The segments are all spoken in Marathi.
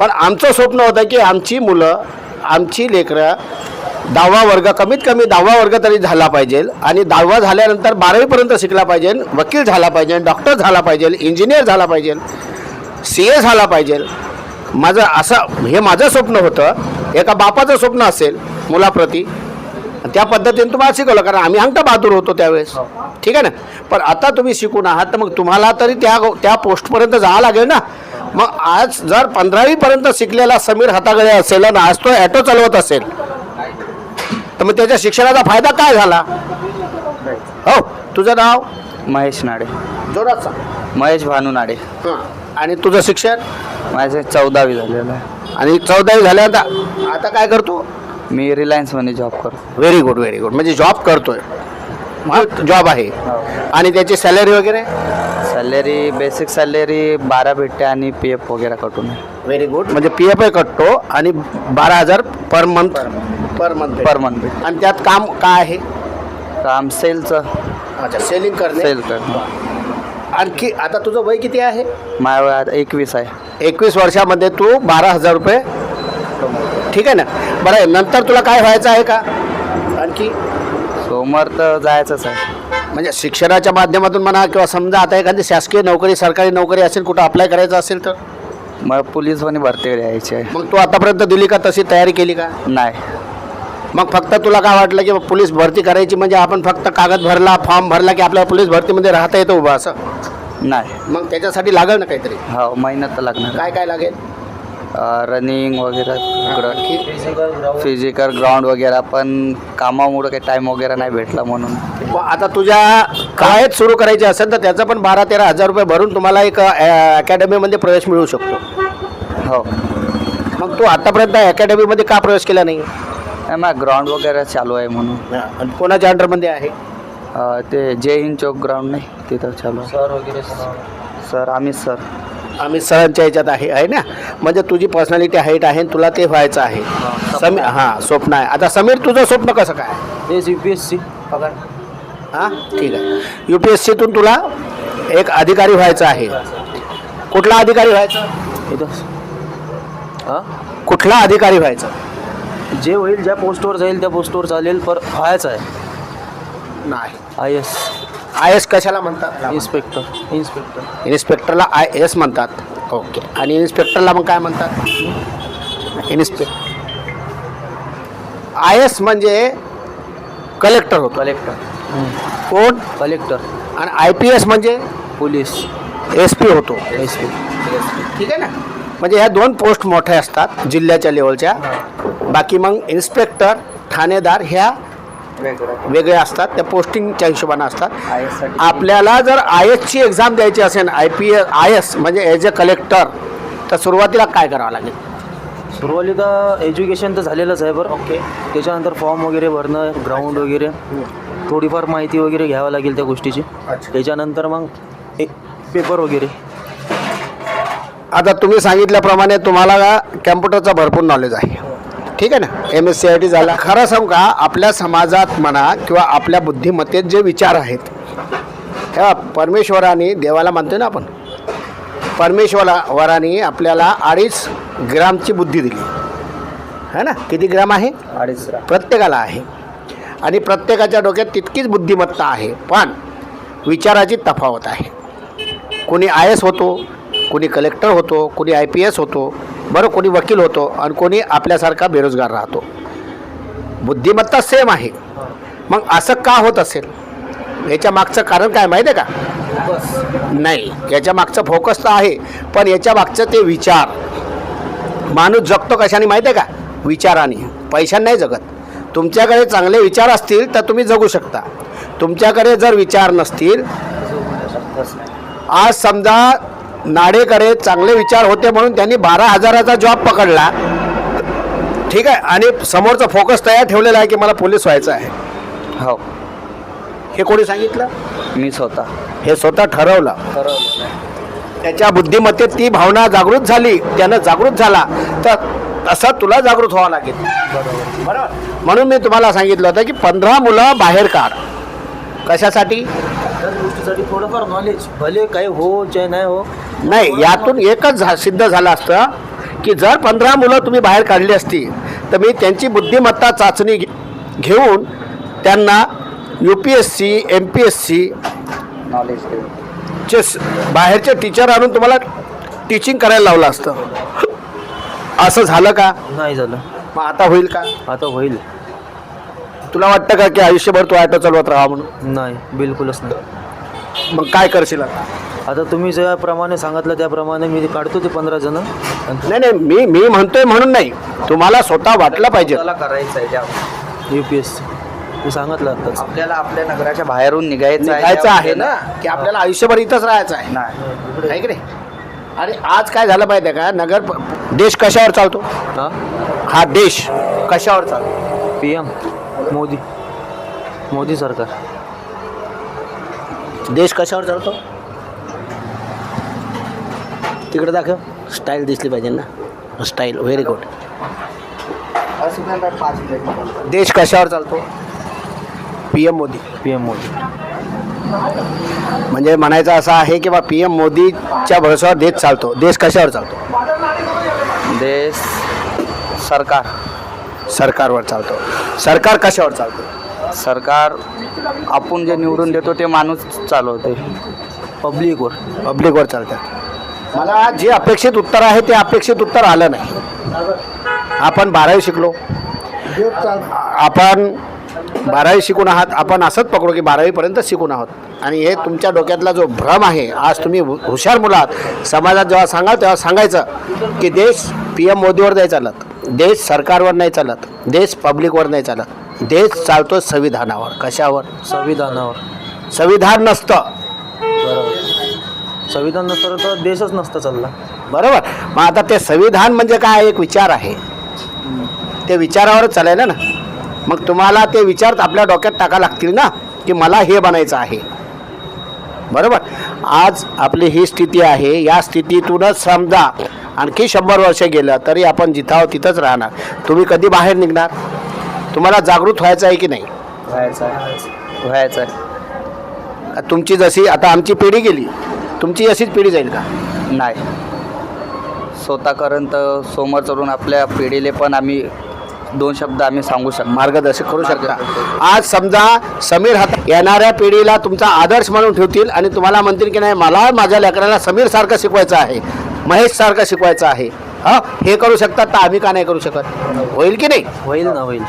पण आमचं स्वप्न होतं की आमची मुलं आमची लेकरं दहावा वर्ग कमीत कमी दहावा वर्ग तरी झाला पाहिजे. आणि दहावा झाल्यानंतर बारावीपर्यंत शिकला पाहिजे वकील झाला पाहिजे डॉक्टर झाला पाहिजे इंजिनियर झाला पाहिजे सी ए झाला पाहिजे. माझं असं हे माझं स्वप्न होतं. एका बापाचं स्वप्न असेल मुलाप्रती. त्या पद्धतीने तुम्हाला शिकवलं कारण आम्ही अंगठा बहादूर होतो त्यावेळेस. ठीक आहे ना? पण आता तुम्ही शिकून आहात तर मग तुम्हाला तरी त्या त्या पोस्टपर्यंत जावं लागेल ना? मग आज जर पंधरावीपर्यंत शिकलेला समीर हातागळे असेल आणि आज तो ॲटो चालवत असेल तर मग त्याच्या शिक्षणाचा फायदा काय झाला? हो तुझं नाव? महेश नाडे. जोरात सांग महेश भानू नाडे. हां. आणि तुझं शिक्षण? माझे चौदावी झालेलं आहे. आणि चौदावी झाल्यानंतर आता काय करतो? मी रिलायन्समध्ये जॉब करतो. व्हेरी गुड व्हेरी गुड म्हणजे जॉब करतोय. जॉब आहे. आणि त्याची सॅलरी वगैरे? सॅलरी बेसिक सॅलरी बारा भेटते आणि पी एफ वगैरे कटून. व्हेरी गुड म्हणजे पी एफ कटतो आणि बारा हजार per month per month per month आणि त्यात काम काय आहे? काम सेलचं अच्छा सेलिंग करणे. सेल कर आणखी आता तुझं वय किती आहे? माझ्या वयात एकवीस आहे. एकवीस वर्षामध्ये तू बारा हजार रुपये ठीक आहे ना? बरं आहे नंतर तुला काय व्हायचं आहे का? आणखी? सोमवार तर जायचंच आहे. म्हणजे शिक्षणाच्या माध्यमातून म्हणा किंवा समजा आता एखादी शासकीय नोकरी सरकारी नोकरी असेल कुठं अप्लाय करायचं असेल तर? मला पोलीस पण भरती द्यायची आहे. मग तू आतापर्यंत दिली का तशी तयारी केली का? नाही. मग फक्त तुला काय वाटलं की पोलीस भरती करायची म्हणजे आपण फक्त कागद भरला फॉर्म भरला की आपल्याला पोलीस भरतीमध्ये राहता येतं उभं असं? नाही. मग त्याच्यासाठी लागेल ना काहीतरी? हो महिन्यात तर लागणार. काय काय लागेल? रनिंग वगैरे आणखी? फिजिकल ग्राउंड वगैरे पण कामामुळं काही टाईम वगैरे नाही भेटला म्हणून. मग आता तुझ्या काळेत सुरू करायची असेल तर त्याचं पण बारा तेरा हजार रुपये भरून तुम्हाला एक अकॅडमीमध्ये प्रवेश मिळू शकतो. हो. मग तू आतापर्यंत अकॅडमीमध्ये का प्रवेश केला नाही? नाही मग ग्राउंड वगैरे चालू आहे म्हणून. आणि कोणाच्या अंडरमध्ये आहे? अ, ते जय हिंद चौक ग्राउंड नाही तिथं चालू सर वगैरे सर आम्ही सर. आम्ही सरांच्या ह्याच्यात आहे आहे ना? म्हणजे तुझी पर्सनॅलिटी हाईट आहे तुला ते व्हायचं आहे. समीर हां स्वप्न आहे. आता समीर तुझं स्वप्न कसं काय? तेच यू पी एस सी हां? ठीक आहे. यू पी एस सीतून तुला एक अधिकारी व्हायचं आहे. कुठला अधिकारी व्हायचं? हां कुठला अधिकारी व्हायचं? जे होईल ज्या पोस्टवर जाईल त्या पोस्टवर चालेल पर व्हायचं आहे. नाही. I S. आय एस कशाला म्हणतात? इन्स्पेक्टर. इन्स्पेक्टर. इन्स्पेक्टरला आय एस म्हणतात. ओके. आणि इन्स्पेक्टरला मग काय म्हणतात? इन्स्पेक्टर. आय एस म्हणजे कलेक्टर होतो. कलेक्टर. कोण? कलेक्टर. आणि आय पी एस म्हणजे? पोलीस. एस पी होतो. S P. ठीक आहे ना? म्हणजे ह्या दोन पोस्ट मोठ्या असतात जिल्ह्याच्या लेवलच्या. बाकी मग इन्स्पेक्टर ठाणेदार ह्या वेगळ्या असतात त्या पोस्टिंगच्या हिशोबानं असतात. आपल्याला जर आय एसची एक्झाम द्यायची असेल I P S I S म्हणजे ॲज अ कलेक्टर तर सुरुवातीला काय करावं लागेल? सुरुवातीला एज्युकेशन तर झालेलंच आहे बरं ओके त्याच्यानंतर फॉर्म वगैरे भरणं ग्राउंड वगैरे थोडीफार माहिती वगैरे घ्यावं लागेल त्या गोष्टीची. त्याच्यानंतर मग एक पेपर वगैरे. आता तुम्ही सांगितल्याप्रमाणे तुम्हाला कॅम्प्युटरचा भरपूर नॉलेज आहे. ठीक आहे ना? M S C I T झाला. खरं सांगू का? आपल्या समाजात म्हणा किंवा आपल्या बुद्धिमत्तेत जे विचार आहेत तेव्हा परमेश्वराने देवाला मानतो ना आपण? परमेश्वरा वराने आपल्याला अडीच ग्रामची बुद्धी दिली. है ना? किती ग्राम आहे? अडीच प्रत्येकाला आहे. आणि प्रत्येकाच्या डोक्यात तितकीच बुद्धिमत्ता आहे पण विचाराची तफावत आहे. कोणी आय एस होतो कोणी कलेक्टर होतो कोणी आय पी एस होतो बरं कोणी वकील होतो आणि कोणी आपल्यासारखा बेरोजगार राहतो. बुद्धिमत्ता सेम आहे. मग असं का होत असेल? याच्या मागचं कारण काय माहिती आहे का? नाही याच्या मागचं फोकस तर आहे पण याच्या मागचं ते विचार. माणूस जगतो कशाने माहिती आहे का? विचाराने. पैशाने नाही जगत. तुमच्याकडे चांगले विचार असतील तर तुम्ही जगू शकता. तुमच्याकडे जर विचार नसतील आज समजा नाडेकडे चांगले विचार होते म्हणून त्यांनी बारा हजाराचा जॉब पकडला. ठीक आहे. आणि समोरचा फोकस तयार ठेवलेला आहे की मला पोलीस व्हायचं आहे. हो. हे कोणी सांगितलं? मी स्वतः. हे स्वतः ठरवलं. त्याच्या बुद्धिमत्तेत ती भावना जागृत झाली. त्यानं जागृत झाला. तर तसं तुला जागृत व्हावं लागेल. बरोबर? म्हणून मी तुम्हाला सांगितलं होतं की पंधरा मुलं बाहेर काढ. कशासाठी? थोडंफार नॉलेज भले काही हो चाहे नाही हो नाही यातून एकच झा सिद्ध झालं असतं की जर पंधरा मुलं तुम्ही बाहेर काढली असती तर मी त्यांची बुद्धिमत्ता चाचणी घे- घेऊन त्यांना U P S C M P S C knowledge चे बाहेरचे टीचर आणून तुम्हाला टीचिंग करायला लावलं असतं. असं झालं का? नाही झालं. मग आता होईल का? आता होईल. तुला वाटतं का की आयुष्यभर तू ॲटो चालवत राहा म्हणून? नाही बिलकुलच नाही. मग काय करशील आता? आता तुम्ही ज्याप्रमाणे सांगितलं त्याप्रमाणे मी काढतो ते पंधरा जण. नाही नाही मी मी म्हणतोय म्हणून नाही. तुम्हाला स्वतः वाटलं पाहिजे. करायचं आहे त्या- यू पी एस सी मी सांगितलं आत्ताच. आपल्याला आपल्या नगराच्या बाहेरून निघायचं निघायचं आहे ना की आपल्याला आयुष्यभर इथंच राहायचं आहे. नाही. आहे की नाही? आणि आज काय झालं आहे का? नगर प- देश कशावर चालतो? हां? हा देश कशावर चालतो? P M. मोदी. मोदी सरकार. देश कशावर चालतो? तिकडे दाखव. स्टाईल दिसली पाहिजे ना. स्टाईल व्हेरी गुड देश कशावर चालतो? P M Modi. P M Modi. म्हणजे म्हणायचं असं आहे की बा पी एम मोदीच्या भरोश्यावर देश चालतो. देश कशावर चालतो? देश सरकार. सरकारवर चालतो. सरकार कशावर चालतो? सरकार आपण जे निवडून देतो ते माणूस चालवते. पब्लिकवर. पब्लिकवर चालतात. मला जे अपेक्षित उत्तर आहे ते अपेक्षित उत्तर आलं नाही. आपण बारावी शिकलो. आपण बारावी शिकून आहात. आपण असंच पकडू की बारावीपर्यंत शिकून आहोत. आणि हे तुमच्या डोक्यातला जो भ्रम आहे आज तुम्ही हु- हुशार मुलं आहात. समाजात जेव्हा सांगाल तेव्हा सांगायचं की देश पी एम मोदीवर नाही चालत. देश सरकारवर नाही चालत. देश पब्लिकवर नाही चालत. देश चालतो संविधानावर. कशावर? संविधानावर. संविधान नसतं. बरोबर. संविधान नसतं तर देशच नसता चालला. बरोबर. मग आता ते संविधान म्हणजे काय? एक विचार आहे. ते विचारावरच चालायला ना. मग तुम्हाला ते विचार आपल्या डोक्यात टाका लागतील ना की मला हे बनायचं आहे. बरोबर. आज आपली ही स्थिती आहे. या स्थितीतूनच समजा आणखी शंभर वर्ष गेलं तरी आपण जिथं आहोत तिथंच राहणार. तुम्ही कधी बाहेर निघणार? तुम्हाला जागृत व्हायचं आहे की नाही? व्हायचं आहे व्हायचं आहे. तुमची जशी आता आमची पिढी गेली तुमची अशीच पिढी जाईल का? नाही. स्वतःपर्यंत समोर चढून आपल्या पिढीले पण आम्ही दोन शब्द आम्ही सांगू शकतो. मार्गदर्शक करू शकता. आज समजा समीर हात येणाऱ्या पिढीला तुमचा आदर्श म्हणून ठेवतील आणि तुम्हाला म्हणतील की नाही मला माझ्या लेकराला समीर सारखं शिकवायचं आहे महेश सारखं शिकवायचं आहे. हे करू शकतात तर आम्ही का नाही करू शकत? होईल की नाही? होईल ना होईल.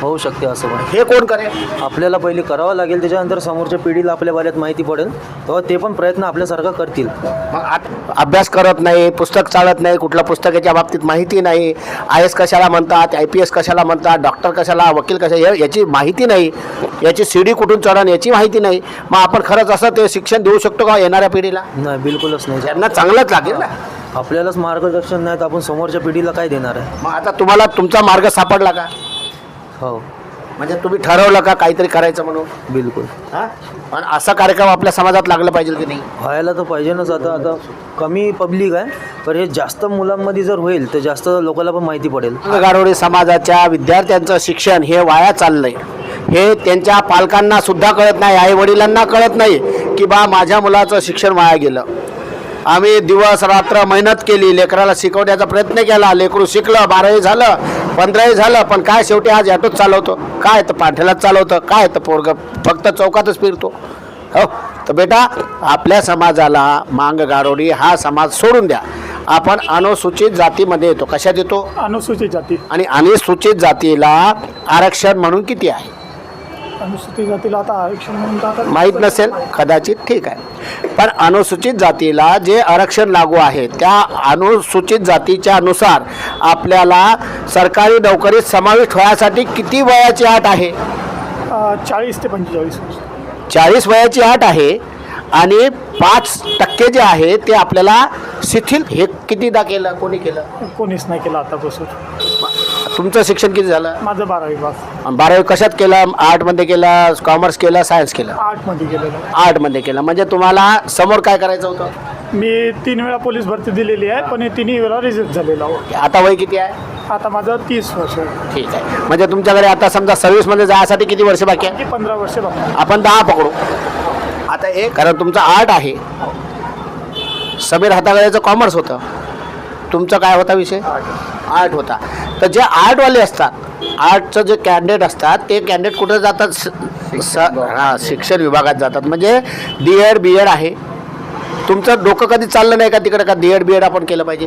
होऊ शकते असं पण हे कोण करेल? आपल्याला पहिले करावं लागेल त्याच्यानंतर समोरच्या पिढीला आपल्या बाल्यात माहिती पडेल. तेव्हा ते पण प्रयत्न आपल्यासारखा करतील. मग आत- अभ्यास करत नाही पुस्तक चालत नाही कुठल्या पुस्तकाच्या बाबतीत माहिती नाही. आय एस कशाला म्हणतात आय पी एस कशाला म्हणतात डॉक्टर कशाला वकील कशा या- याची माहिती नाही. याची सीडी कुठून चढण याची माहिती नाही. मग आपण खरंच असं ते शिक्षण देऊ शकतो का येणाऱ्या पिढीला? नाही बिलकुलच नाही. त्यांना चांगलंच लागेल ना. आपल्यालाच मार्गदर्शन नाही तर आपण समोरच्या पिढीला काय देणार आहे? मग आता तुम्हाला तुमचा मार्ग सापडला का? हो. म्हणजे तुम्ही ठरवलं का काहीतरी करायचं म्हणून? बिलकुल. हा? पण असा कार्यक्रम आपल्या समाजात लागला पाहिजे की नाही? व्हायला तर पाहिजेनच आता. आता कमी पब्लिक आहे पण हे जास्त मुलांमध्ये जर होईल तर जास्त लोकांना पण माहिती पडेल. गारोडी समाजाच्या विद्यार्थ्यांचं शिक्षण हे वाया चाललंय. हे त्यांच्या पालकांना सुद्धा कळत नाही आई वडिलांना कळत नाही की बा माझ्या मुलाचं शिक्षण वाया गेलं. आम्ही दिवस रात्र मेहनत केली लेकराला शिकवण्याचा प्रयत्न केला लेकरू शिकलं बारावी झालं पंधरावी झालं पण काय शेवटी आज ॲटोच चालवतो. काय तर पाठ्यालाच चालवतं काय तर पोरग फक्त चौकातच फिरतो. हो तर बेटा आपल्या समाजाला मांग गारोडी हा समाज सोडून द्या. आपण अनुसूचित जातीमध्ये येतो. कशात येतो? अनुसूचित जाती. आणि अनुसूचित जातीला आरक्षण म्हणून किती आहे? अनुसूचित जातीला आता आरक्षण म्हणून तर आता माहीत नसेल कदाचित ठीक आहे. पण अनुसूचित जातीला जे आरक्षण लागू आहे त्या अनुसूचित जातीच्या अनुसार आपल्याला सरकारी नोकरीत समाविष्ट होण्यासाठी किती वयाची अट आहे? चाळीस ते पंचेचाळीस चाळीस वयाची अट आहे आणि पाच टक्के जे आहे ते आपल्याला शिथिल. हे कितीदा केलं? कोणी केलं? कोणीच नाही केलं आतापासून. तुमचं शिक्षण किती झालं? माझं बारावी पास. बारावी कशात केलं? आर्टमध्ये केलं कॉमर्स केलं सायन्स केलं? आर्टमध्ये गेलेलो आर्टमध्ये केलं. म्हणजे तुम्हाला समोर काय करायचं होतं? मी तीन वेळा पोलीस भरती दिलेली आहे पण हे तिन्ही वेळा रिजेक्ट झालेला आता वय किती आहे? आता माझं तीस वर्ष आहे. ठीक आहे. म्हणजे तुमच्याकडे आता समजा सर्व्हिसमध्ये जायसाठी किती वर्ष बाकी आहे? पंधरा वर्ष बाकी आपण दहा पकडू. आता एक कारण तुमचं आर्ट आहे. समीर हातागळ्याचं कॉमर्स होतं. तुमचा काय होता विषय? आर्ट होता. तर जे आर्टवाले असतात आर्टचं जे कॅन्डिडेट असतात ते कॅन्डिडेट कुठे जातात? स- हां शिक्षण विभागात जातात. म्हणजे डी एड बी एड आहे. तुमचं डोकं कधी चाललं नाही का तिकडे का डी एड बी एड आपण केलं पाहिजे?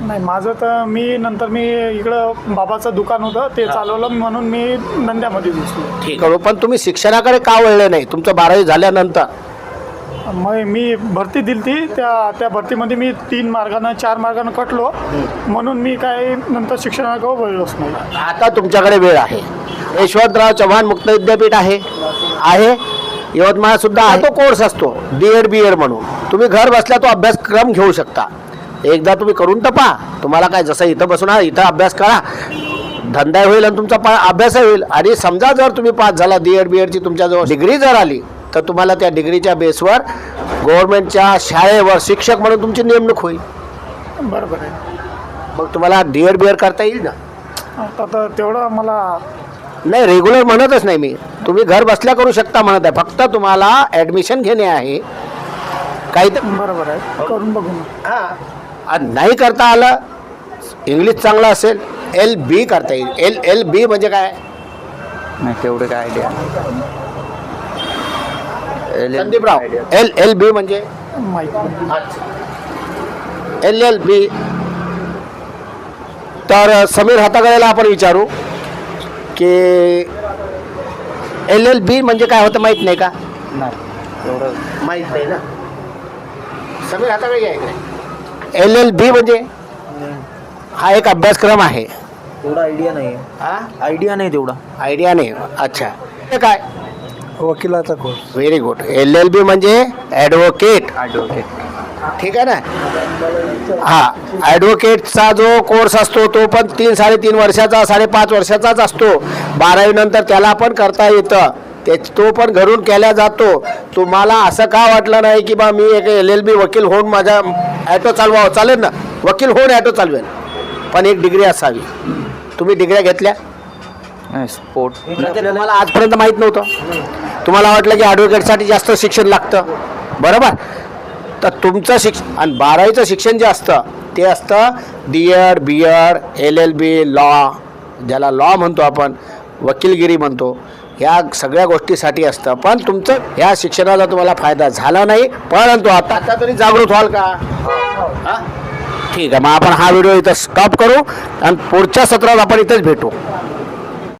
नाही माझं तर मी नंतर मी इकडं बाबाचं दुकान होतं ते चालवलं म्हणून मी नंद्यामध्ये घुसलो ठीक आहे पण तुम्ही शिक्षणाकडे का वळले नाही? तुमचं बारावी झाल्यानंतर. मग मी भरती दिली ती त्या त्या भरतीमध्ये मी तीन मार्गानं चार मार्गानं कटलो. म्हणून मी काय नंतर शिक्षणाकडे वळलोच नाही. आता तुमच्याकडे वेळ आहे. यशवंतराव चव्हाण मुक्त विद्यापीठ आहे. आहे. यवतमाळ सुद्धा आहे. तो कोर्स असतो. डी एड बी एड म्हणून. तुम्ही घर बसल्या तो अभ्यासक्रम घेऊ शकता. एकदा तुम्ही करून तर पहा. तुम्हाला काय जसं इथं बसून आहे, इथं अभ्यास करा. धंदा होईल आणि तुमचा पा अभ्यास होईल. आणि समजा जर तुम्ही पास झाला डी एड बी एडची तुमच्याजवळ डिग्री जर आली तर तुम्हाला त्या डिग्रीच्या बेसवर गव्हर्नमेंटच्या शाळेवर शिक्षक म्हणून तुमची नेमणूक होईल. बरोबर आहे. मग तुम्हाला डी एड बी एड करता येईल ना? आता तर तेवढं मला नाही रेग्युलर म्हणतच नाही मी. तुम्ही घर बसल्या करू शकता म्हणत आहे. फक्त तुम्हाला ॲडमिशन घेणे आहे. काही तर बरोबर आहे. करून बघू ना हां. आणि नाही करता आलं इंग्लिश चांगलं असेल एल बी करता येईल. एल एल बी म्हणजे काय? नाही तेवढे काय idea Sandeeprao L L B म्हणजे. एल एल बी तर समीर हातागळ्याला आपण विचारू की एल एल बी म्हणजे काय होतं माहीत नाही का? नाही एवढं माहीत नाही ना. समीर एल एल बी म्हणजे? हा एक अभ्यासक्रम आहे. तेवढा आयडिया नाही. आयडिया नाही तेवढा. आयडिया नाही. अच्छा. काय? वकिलाचा course. Very good L L B म्हणजे ॲडव्होकेट ॲडव्होकेट ठीक आहे ना? हा ॲडव्होकेटचा जो कोर्स असतो तो पण तीन साडेतीन वर्षाचा साडेपाच वर्षाचाच असतो. बारावीनंतर त्याला पण करता येतं. ते तो पण घरून केला जातो. तुम्हाला असं का वाटलं नाही की बा मी एक एल एल बी वकील होऊन माझा ॲटो चालवावं? चालेल ना? वकील होऊन ॲटो चालवेल. पण एक डिग्री असावी. तुम्ही डिग्र्या घेतल्या? स्पोर्ट तुम्हाला आजपर्यंत माहीत नव्हतं. तुम्हाला वाटलं की ॲडव्होकेटसाठी जास्त शिक्षण लागतं? बरोबर? तर तुमचं शिक्ष आणि बारावीचं शिक्षण जे असतं ते असतं D Ed B Ed L L B law ज्याला लॉ म्हणतो आपण वकीलगिरी म्हणतो ह्या सगळ्या गोष्टीसाठी असतं. पण तुमचं ह्या शिक्षणाचा तुम्हाला फायदा झाला नाही परंतु आता आता तरी जागृत व्हाल का? ठीक आहे मग आपण हा व्हिडिओ इथं स्टॉप करू आणि पुढच्या सत्रात आपण इथंच भेटू.